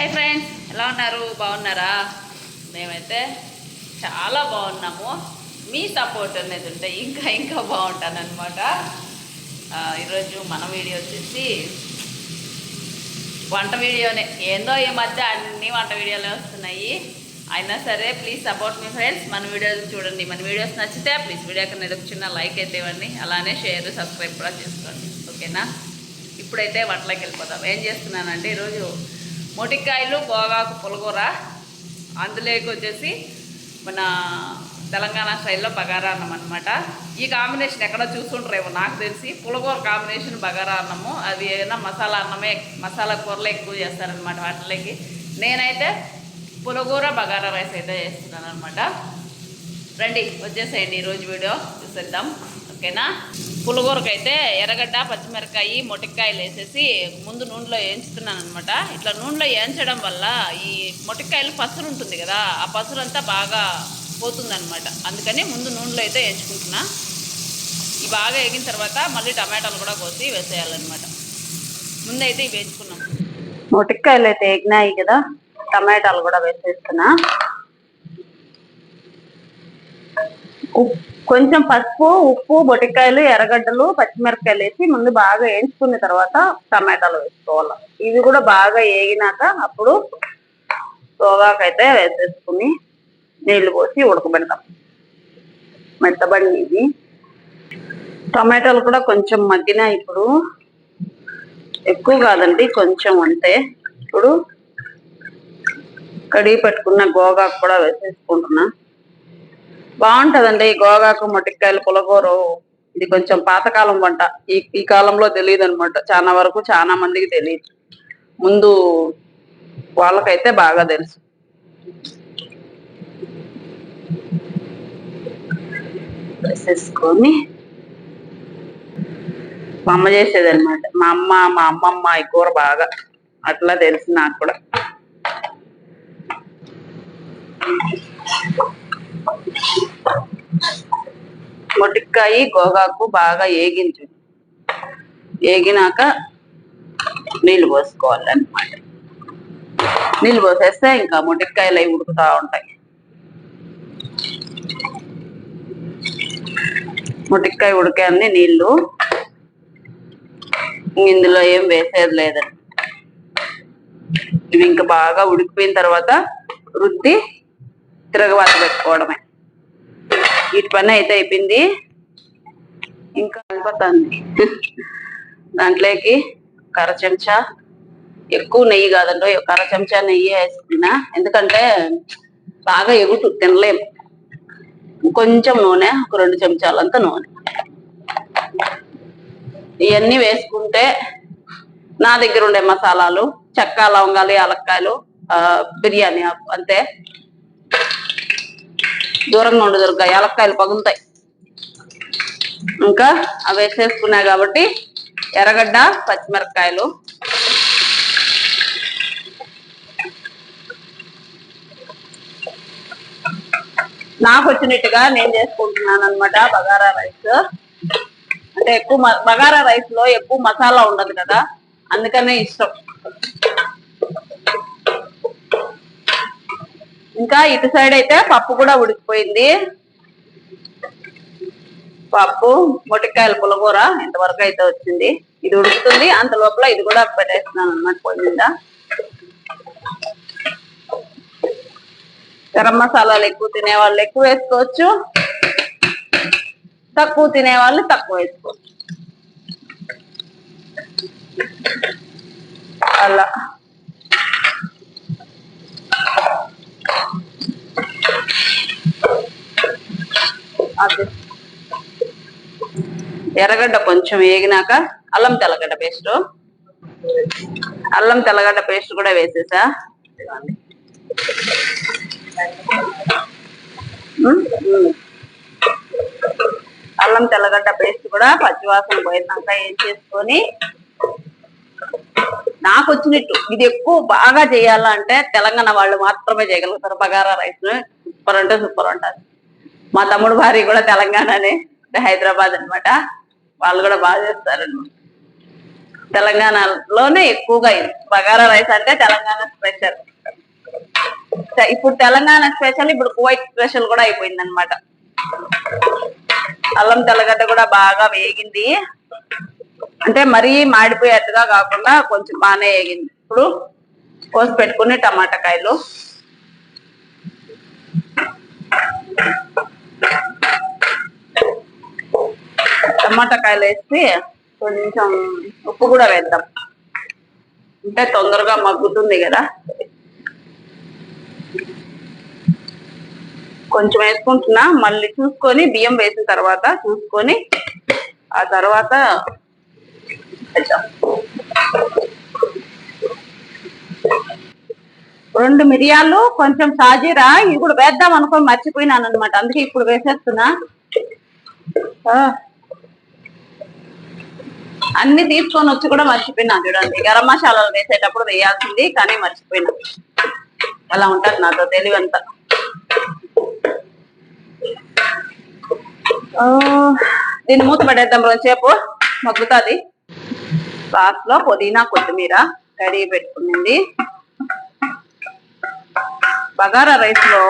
Hi friends ఎలా ఉన్నారు? బాగున్నారా? మేమైతే చాలా బాగున్నాము. మీ సపోర్ట్ అనేది ఉంటే ఇంకా ఇంకా బాగుంటాను అనమాట ఈరోజు మన వీడియో వచ్చేసి వంట వీడియోనే. ఏందో ఈ మధ్య అన్ని వంట వీడియోలే వస్తున్నాయి. అయినా సరే ప్లీజ్ సపోర్ట్ మీ ఫ్రెండ్స్ మన వీడియోస్ చూడండి. మన వీడియోస్ నచ్చితే ప్లీజ్ వీడియోకి అనేది ఒక చిన్న లైక్ అయితే ఇవ్వండి. అలానే షేర్ సబ్స్క్రైబ్ కూడా చేసుకోండి. ఓకేనా ఇప్పుడైతే వంటలోకి వెళ్ళిపోతాం ఏం చేస్తున్నానంటే ఈరోజు మొటికాయలు గోగాకు పులగూర అందులోకి వచ్చేసి మన తెలంగాణ స్టైల్లో బగారా అన్నం అనమాట ఈ కాంబినేషన్ ఎక్కడో చూస్తుంటారేమో నాకు తెలిసి. పులగూర కాంబినేషన్ బగారా అన్నము అది ఏదైనా మసాలా అన్నమే మసాలా కూరలు ఎక్కువ చేస్తారనమాట వాటిలోకి. నేనైతే పులగూర బగారా రైస్ అయితే చేస్తున్నాను అనమాట రండి వచ్చేసేయండి ఈరోజు వీడియో. చూసేద్దాం. ఓకేనా? పులగూరకైతే ఎర్రగడ్డ పచ్చిమిరకాయ మొటికాయలు వేసేసి ముందు నూనెలో వేయించుతున్నాను అనమాట ఇట్లా నూనెలో వేయించడం వల్ల ఈ మొటికాయలు పసరు ఉంటుంది కదా ఆ పసరంతా అంతా బాగా పోతుందనమాట అందుకని ముందు నూనెలో అయితే వేయించుకుంటున్నా ఇవి బాగా వేగిన తర్వాత మళ్ళీ టమాటాలు కూడా కోసి వేసేయాలన్నమాట. ముందైతే ఇవి వేయించుకున్నాం మొటికాయలు అయితే ఎగినాయి కదా టమాటాలు కూడా వేసేస్తున్నా. కొంచెం పసుపు ఉప్పు బొటికాయలు ఎర్రగడ్డలు పచ్చిమిరపకాయలు వేసి ముందు బాగా వేయించుకున్న తర్వాత టమాటాలు వేసుకోవాలి. ఇవి కూడా బాగా వేగినాక అప్పుడు సోగాకైతే వేసేసుకుని నీళ్ళు పోసి ఉడకబెడతాం. మెత్తబడి ఇది టమాటాలు కూడా కొంచెం మగ్గిన ఇప్పుడు ఎక్కువ కాదండి కొంచెం అంతే. ఇప్పుడు కడిగి పెట్టుకున్న గోగాకు కూడా వేసేసుకుంటున్నా. బాగుంటదండి. గోగాకు మొటికాయలు పులగోరు. ఇది కొంచెం పాతకాలం వంట. ఈ ఈ కాలంలో తెలియదు అనమాట చాలా వరకు చాలా మందికి తెలియదు ముందు వాళ్ళకైతే బాగా తెలుసు. వేసేసుకొని మా అమ్మ చేసేది అనమాట మా అమ్మ మా అమ్మమ్మ ఈ కూర బాగా. అట్లా తెలుసు నాకు కూడా. మొటిక్కాయ గోగాకు బాగా ఏగించు ఏగినాక నీళ్ళు పోసుకోవాలన్నమాట. నీళ్ళు పోసేస్తే ఇంకా మొటిక్కాయలు అవి ఉడుకుతా ఉంటాయి. మొటిక్కాయ ఉడికాన్ని నీళ్ళు ఇందులో ఏం వేసేది లేదండి ఇవి ఇంకా బాగా ఉడికిపోయిన తర్వాత రుద్ది తిరగబాత పెట్టుకోవడమే. వీటి పని అయితే అయిపోయింది. ఇంకా కలిపోతుంది దాంట్లోకి కర చెంచా. ఎక్కువ నెయ్యి కాదండి కర్ర కర చెంచా నెయ్యి వేసుకున్నా. ఎందుకంటే బాగా ఎగుటు తినలేము కొంచెం నూనె ఒక రెండు చెంచాలంతా నూనె. ఇవన్నీ వేసుకుంటే నా దగ్గర ఉండే మసాలాలు చెక్క లవంగాలు యాలక్కాయలు బిర్యానీ ఆకు అంతే. దూరంగా ఉండు దొరక ఏలక్కాయలు పగులుతాయి. ఇంకా అవి వేసేసుకున్నాయి కాబట్టి ఎర్రగడ్డ పచ్చిమిరపకాయలు. నాకు వచ్చినట్టుగా నేను చేసుకుంటున్నాను అనమాట బగారా రైస్. అంటే ఎక్కువ బగారా రైస్లో ఎక్కువ మసాలా ఉండదు కదా అందుకనే ఇష్టం. ఇంకా ఇటు సైడ్ అయితే పప్పు కూడా ఉడికిపోయింది. పప్పు మొటికాయల పులకూర ఇంతవరకు అయితే వచ్చింది. ఇది ఉడుకుతుంది. అంత లోపల ఇది కూడా పెట్టేస్తున్నాను అన్నమాట పొయ్యి మీద. గరం మసాలాలు ఎక్కువ తినే వాళ్ళు ఎక్కువ వేసుకోవచ్చు. తక్కువ తినే వాళ్ళు తక్కువ వేసుకోవచ్చు. అలా. ఎర్రగడ్డ కొంచెం వేగినాక అల్లం తెల్లగడ్డ పేస్ట్ అల్లం తెల్లగడ్డ పేస్ట్ కూడా వేసేసా. అల్లం తెల్లగడ్డ పేస్ట్ కూడా పచ్చివాసన పోయినాక ఏం చేసుకొని నాకు వచ్చినట్టు ఇది ఎక్కువ బాగా చేయాలంటే తెలంగాణ వాళ్ళు మాత్రమే చేయగలుగుతారు. బగారా రైస్ సూపర్ అంటే సూపర్ ఉంటారు మా తమ్ముడు భార్య కూడా తెలంగాణనే హైదరాబాద్ అనమాట వాళ్ళు కూడా బాగా చేస్తారు తెలంగాణలోనే ఎక్కువగా ఇది. బగారా రైస్ అంటే తెలంగాణ స్పెషల్. ఇప్పుడు తెలంగాణ స్పెషల్ ఇప్పుడు కువైట్ స్పెషల్ కూడా అయిపోయింది అనమాట అల్లం తెల్లగడ్డ కూడా బాగా వేగింది. అంటే మరీ మాడిపోయేట్టుగా కాకుండా కొంచెం బాగానే వేగింది. ఇప్పుడు కోసి పెట్టుకుని టమాటా కాయలు. టమాటా కాయలు వేసి కొంచెం ఉప్పు కూడా వేద్దాం. అంటే తొందరగా మగ్గుతుంది కదా. కొంచెం వేసుకుంటున్నా మళ్ళీ చూసుకొని బియ్యం వేసిన తర్వాత చూసుకొని ఆ తర్వాత రెండు మిరియాలు కొంచెం సాజీరా ఇవి కూడా వేద్దాం అనుకొని మర్చిపోయినాను అనమాట అందుకే ఇప్పుడు వేసేస్తున్నా. ఆ. అన్ని తీసుకొని వచ్చి కూడా మర్చిపోయినా చూడండి. గరం మసాలాలు వేసేటప్పుడు వేయాల్సింది కానీ మర్చిపోయినా. అలా ఉంటారు నాతో తెలివంతా. ఆ, దీన్ని మూత పడేద్దాం రోజుసేపు. మగ్గుతుంది. లాస్ట్లో పుదీనా కొత్తిమీర కడిగి పెట్టుకునింది బగారా రైస్లో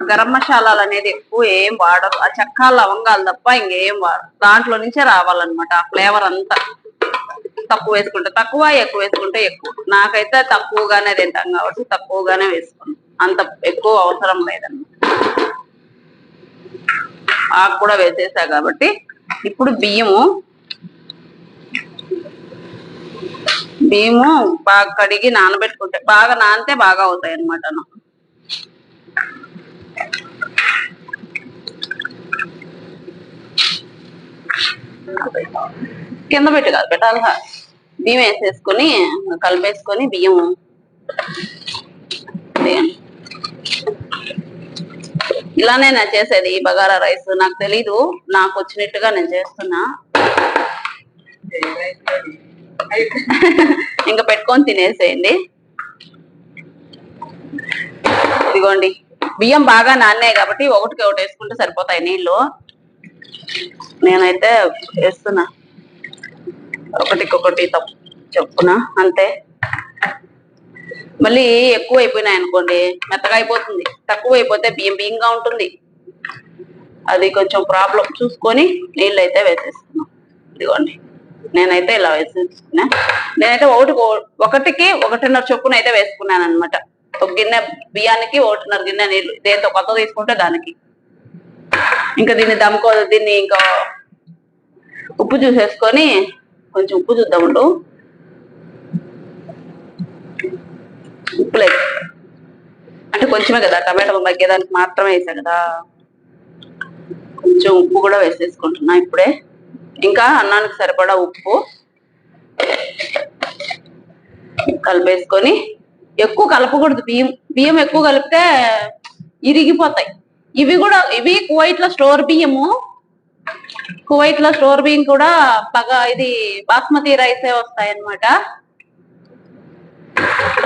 గరం మసాలాలు అనేది ఎక్కువ ఏం వాడరు. ఆ చెక్క లవంగాలు తప్ప ఇంకేం వాడరు దాంట్లో నుంచే రావాలన్నమాట. ఆ ఫ్లేవర్ అంతా తక్కువ వేసుకుంటే తక్కువ ఎక్కువ వేసుకుంటే ఎక్కువ. నాకైతే తక్కువగానే తింటాం కాబట్టి తక్కువగానే వేసుకున్నాం అంత ఎక్కువ అవసరం లేదన్నమాట. ఆకు కూడా వేసేసా కాబట్టి ఇప్పుడు బియ్యము బియ్యము బాగా కడిగి నానబెట్టుకుంటే బాగా నానితే బాగా అవుతాయి అనమాట కింద పెట్టి కాదు పెట్టాలి బియ్యం వేసేసుకొని కలిపేసుకొని బియ్యం ఇలానే నేను చేసేది బగారా రైస్. నాకు తెలీదు నాకు వచ్చినట్టుగా నేను చేస్తున్నా. ఇంకా పెట్టుకొని తినేసేయండి. ఇదిగోండి. బియ్యం బాగా నాన్నాయి కాబట్టి ఒకటికి ఒకటి వేసుకుంటే సరిపోతాయి నీళ్ళు నేనైతే వేస్తున్నా. ఒకటికొకటి తప్పు చెప్పున అంతే. మళ్ళీ ఎక్కువ అయిపోయినాయి అనుకోండి మెత్తగా అయిపోతుంది. తక్కువ అయిపోతే బియ్యం బియ్యంగా ఉంటుంది. అది కొంచెం ప్రాబ్లం. చూసుకొని నీళ్ళు అయితే వేసేస్తున్నాం. ఇదిగోండి. నేనైతే ఇలా వేసేసుకున్నా. నేనైతే ఒకటి ఒకటికి ఒకటిన్నర చొప్పున అయితే వేసుకున్నాను అనమాట ఒక గిన్నె బియ్యానికి ఒకటిన్నర గిన్నె నీళ్ళు దేంతో కొత్త తీసుకుంటే దానికి. ఇంకా దీన్ని దమ్కో దీన్ని ఇంకా ఉప్పు చూసేసుకొని కొంచెం ఉప్పు చూద్దాం ఉండు. ఉప్పు లేదు అంటే కొంచెమే కదా టమాటా మగ్గేదానికి మాత్రమే వేసా కదా. కొంచెం ఉప్పు కూడా వేసేసుకుంటున్నా ఇప్పుడే. ఇంకా అన్నానికి సరిపడా ఉప్పు కలిపేసుకొని ఎక్కువ కలపకూడదు. బియ్యం బియ్యం ఎక్కువ కలిపితే ఇరిగిపోతాయి. ఇవి కూడా ఇవి కువైట్లో స్టోర్ బియ్యము. కువైట్లో స్టోర్ బియ్యం కూడా బాగా ఇది బాస్మతి రైసే వస్తాయి అన్నమాట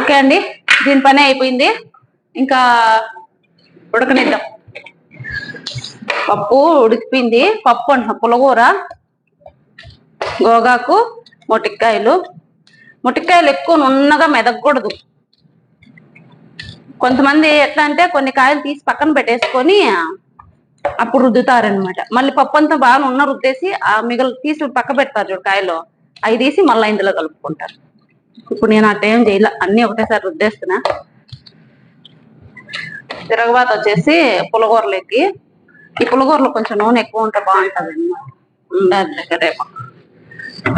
ఓకే అండి దీని పని అయిపోయింది. ఇంకా ఉడకనిద్దాం. పప్పు ఉడికిపోయింది. పప్పు అంటున్నా పులగూర. గోగాకు మొటిక్కాయలు. మొటిక్కాయలు ఎక్కువ నున్నగా మెదగకూడదు కొంతమంది ఎట్లా అంటే కొన్ని కాయలు తీసి పక్కన పెట్టేసుకొని అప్పుడు రుద్దుతారనమాట మళ్ళీ పప్పు అంతా బాగా ఉన్న రుద్దేసి ఆ మిగలు తీసి పక్క పెడతారు చూడు కాయలు. అవి తీసి మళ్ళీ ఇందులో కలుపుకుంటారు. ఇప్పుడు నేను ఆ టైం చేయలే. అన్ని ఒకటేసారి రుద్దేస్తున్నా. తిరగబాత వచ్చేసి పులగూరలోకి ఈ పులగూరలో కొంచెం నూనె ఎక్కువ ఉంటే బాగుంటుంది అన్నమాట కరేపాకు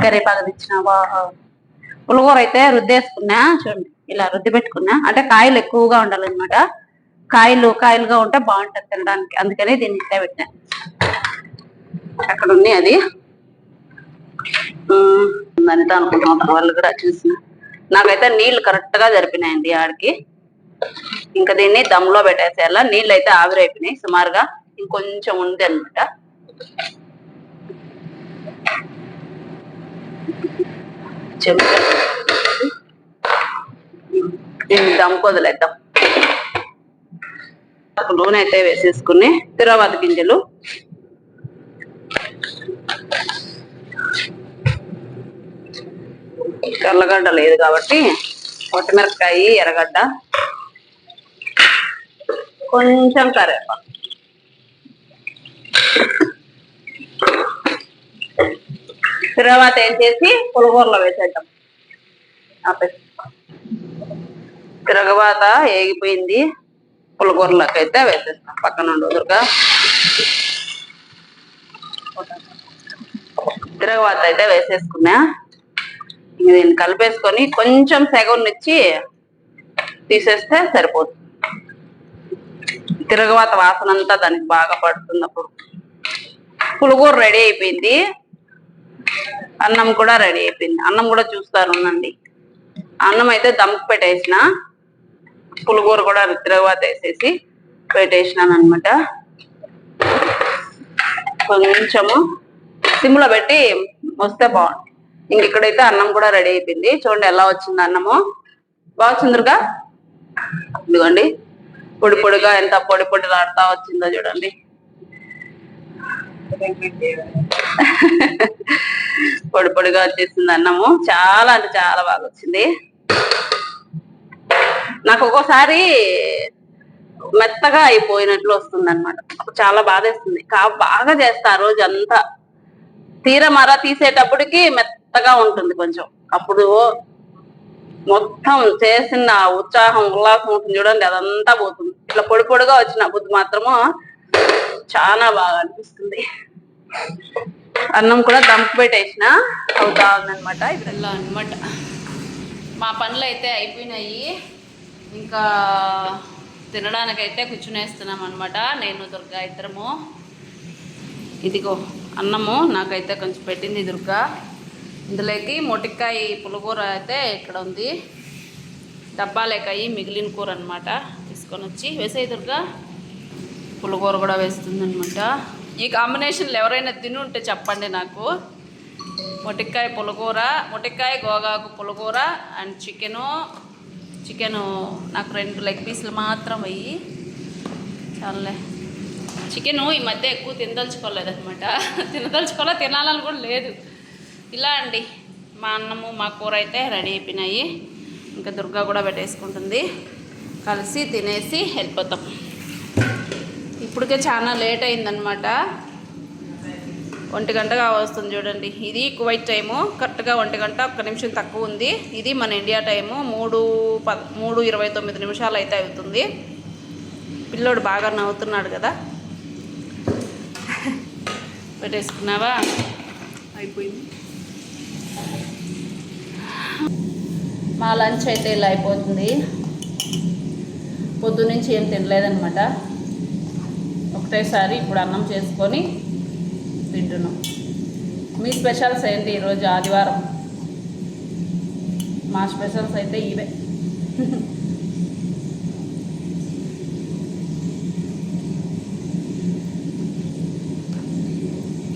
కరేపాకు తెచ్చిన పులిహోర అయితే రుద్దేసుకున్నా చూడండి ఇలా రుద్ది పెట్టుకున్నా అంటే కాయలు ఎక్కువగా ఉండాలన్నమాట. కాయలు కాయలుగా ఉంటే బాగుంటుంది తినడానికి. అందుకని దీన్ని ఇట్లా పెట్టినా అక్కడ ఉన్నాయి అది. ఉమ్, అనుకుంటున్నాం. వాళ్ళు కూడా చూసిన. నాకైతే నీళ్ళు కరెక్ట్గా జరిపినాయండి ఆడికి. ఇంకా దీన్ని దమ్లో పెట్టేసేయాల? నీళ్ళు అయితే ఆవిరైపోయినాయి సుమారుగా. ఇంకొంచెం ఉంది అనమాట చెంచా దీన్ని దమ్ వదిలేద్దాం నూనె అయితే వేసేసుకుని తిరవాత గింజలు. తెల్లగడ్డ లేదు కాబట్టి పొట్టమిరపకాయ ఎర్రగడ్డ కొంచెం కరివేపాకు. తర్వాత ఏం చేసి పులగూరలో వేసేద్దాం. తిరగవాత ఏగిపోయింది. పులగూరలోకి అయితే వేసేస్తాం. పక్కన ఉండదురుగా తిరగవాత అయితే వేసేసుకున్నా. ఇంక దీన్ని కలిపేసుకొని కొంచెం సెగనిచ్చి తీసేస్తే సరిపోతుంది. తిరగవాత వాసన అంతా దానికి బాగా పడుతుంది అప్పుడు. రెడీ అయిపోయింది. అన్నం కూడా రెడీ అయిపోయింది. అన్నం కూడా చూస్తారు ఉందండి అన్నం అయితే దమ్కి పెట్టేసిన. పులిగూర కూడా తిరగవాత వేసేసి పెట్టేసినాను అనమాట కొంచెము సిమ్లో పెట్టి వస్తే బాగుంటుంది ఇంక ఇక్కడైతే అన్నం కూడా రెడీ అయిపోయింది. చూడండి ఎలా వచ్చింది అన్నము. బాగా వచ్చిందిగా ఇదిగోండి. పొడి పొడిగా ఎంత పొడి పొడిలాడుతా వచ్చిందో చూడండి. పొడి పొడిగా వచ్చేసింది అన్నము. చాలా అంటే చాలా బాగా వచ్చింది. నాకు ఒక్కోసారి మెత్తగా అయిపోయినట్లు వస్తుంది అనమాట చాలా బాధేస్తుంది కా బాగా చేస్తా ఆ రోజు అంతా తీర మర తీసేటప్పటికి మెత్తగా ఉంటుంది కొంచెం. అప్పుడు మొత్తం చేసిన ఉత్సాహం ఉల్లాసం ఉంటుంది చూడండి అదంతా పోతుంది. ఇట్లా పొడి పొడిగా వచ్చిన బుద్ధి మాత్రము చాలా బాగా అనిపిస్తుంది. అన్నం కూడా దంపు పెట్టేసిన. అవుతా ఉందన్నమాట ఇప్పుడు ఇలా అనమాట మా పనులు అయితే అయిపోయినాయి. ఇంకా తినడానికైతే కూర్చునేస్తున్నాం అనమాట నేను దుర్గా ఇద్దరము. ఇదిగో అన్నము. నాకైతే కొంచెం పెట్టింది దుర్గా. ఇందులోకి మొటికాయ పులిగూర అయితే ఇక్కడ ఉంది. డబ్బాలేకాయి మిగిలిన కూర అనమాట తీసుకొని వచ్చి వేసేయి దుర్గా. పులిగూర కూడా వేస్తుంది అనమాట ఈ కాంబినేషన్లు ఎవరైనా తిని ఉంటే చెప్పండి నాకు. మొటిక్కాయ పులకూర మొటిక్కాయ గోగాకు పులకూర అండ్ చికెను. చికెను నాకు రెండు లెగ్ పీసులు మాత్రం అయ్యి చాలే. చికెను ఈ మధ్య ఎక్కువ తినదలుచుకోలేదన్నమాట. తినదలుచుకోలే తినాలని కూడా లేదు. ఇలా అండి. మా అన్నము మా కూర అయితే రెడీ అయిపోయినాయి. ఇంకా దుర్గా కూడా పెట్టేసుకుంటుంది. కలిసి తినేసి వెళ్ళిపోతాం. ఇప్పటికే చాలా లేట్ అయిందనమాట ఒంటి గంటగా వస్తుంది చూడండి. ఇది కువైట్ టైము. కరెక్ట్గా ఒంటి గంట ఒక్క నిమిషం తక్కువ ఉంది. ఇది మన ఇండియా టైము. మూడు ప మూడు ఇరవై తొమ్మిది నిమిషాలు అయితే అవుతుంది. పిల్లోడు బాగా నవ్వుతున్నాడు కదా. పెట్టేసుకున్నావా? అయిపోయింది. మా లంచ్ అయితే ఇలా అయిపోతుంది. పొద్దు నుంచి ఏం తినలేదనమాట ఒకటేసారి ఇప్పుడు అన్నం చేసుకొని తింటున్నాం. మీ స్పెషల్స్ ఏంటి ఈరోజు ఆదివారం? మా స్పెషల్స్ అయితే ఇవే.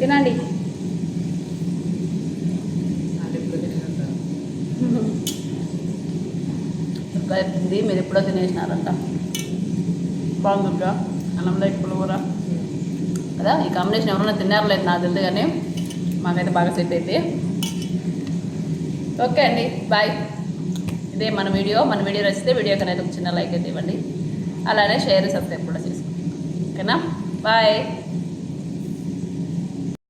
తినండి. మీరు ఎప్పుడో తినేసినారంట. బాగుందిగా అన్నంలోకి పులిహోర. కదా ఈ కాంబినేషన్ ఎవరైనా తిన్నారో లేదు నాకు తెలియదు కానీ మాకైతే బాగా సెట్ అయితే. ఓకే అండి బాయ్ ఇదే మన వీడియో. మన వీడియో నచ్చితే వీడియో కన్నా ఒక చిన్న లైక్ అయితే ఇవ్వండి. అలానే షేర్ సబ్స్క్రైబ్ కూడా చేసుకోండి. ఓకేనా? బాయ్